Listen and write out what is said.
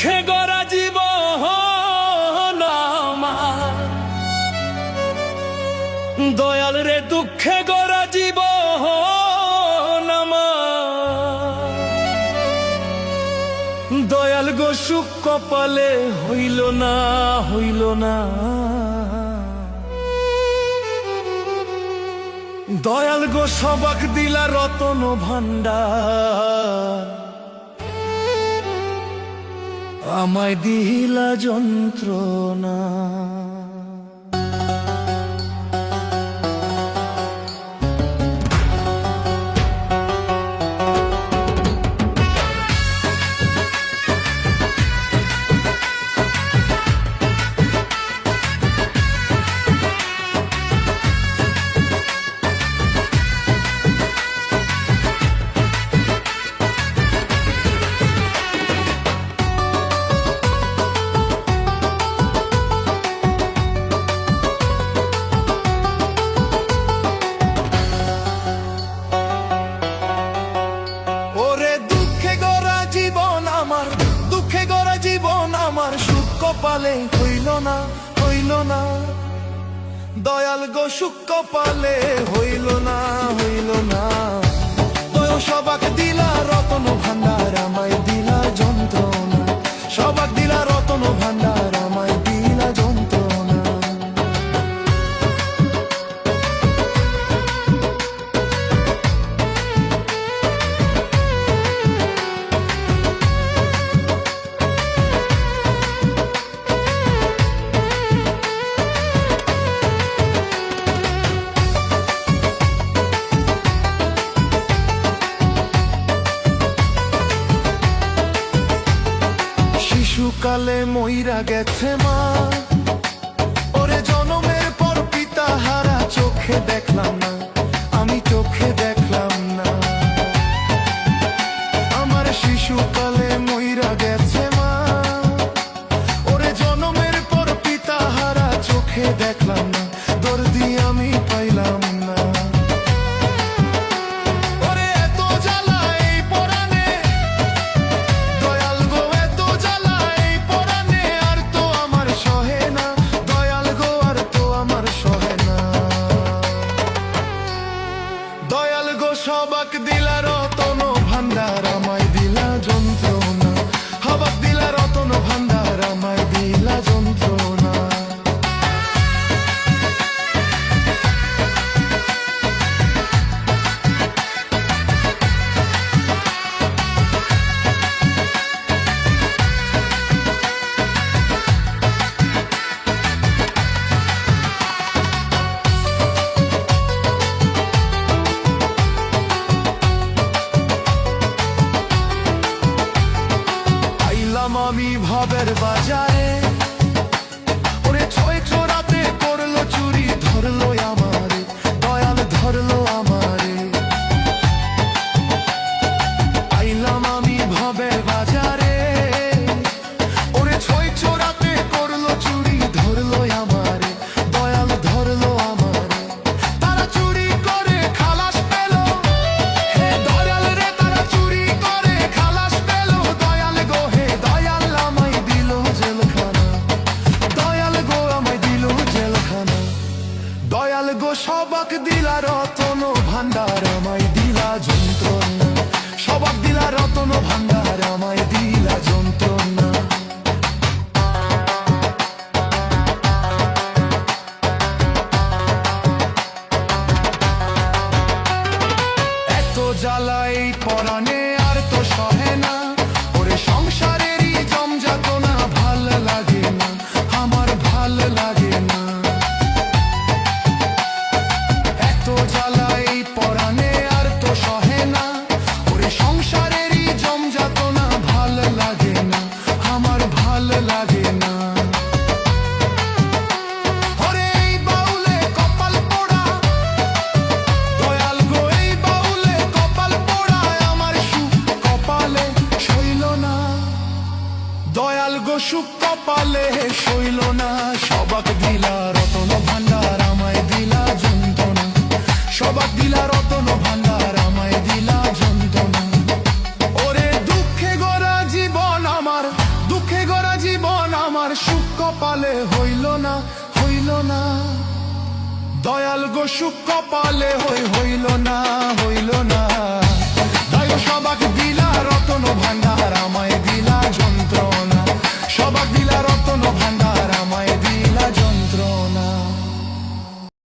দুঃখে গড়া জীব দয়াল রে, দুঃখে গড়া জীব দয়াল গো, সুখ কপালে হইল না হইল না। দয়াল গো, সবাক দিলা রতন ভান্ডার আমায় দিলা যন্ত্রণা। কপালে হইল না হইল না। দয়াল গো সুখ কপালে হইল না হইল না। সবাক শিশুকালে মইরা গেছে মা। ওরে জনমের পর পিতা হারা চোখে দেখলাম না, আমি চোখে দেখলাম না। আমার শিশুকালে মইরা গেছে মা। ওরে জনমের পর পিতা হারা চোখে দেখলাম না, দর্দি আমি পাইলাম আমি ভবের বাজারে। ওরে ছয় চোরাতে করল চুরি ধরলো আমারে। দয়াল ধরলো on it. কপালে হইল না হইল না। দয়াল গো সুখ কপালে হই হইল না হইল না।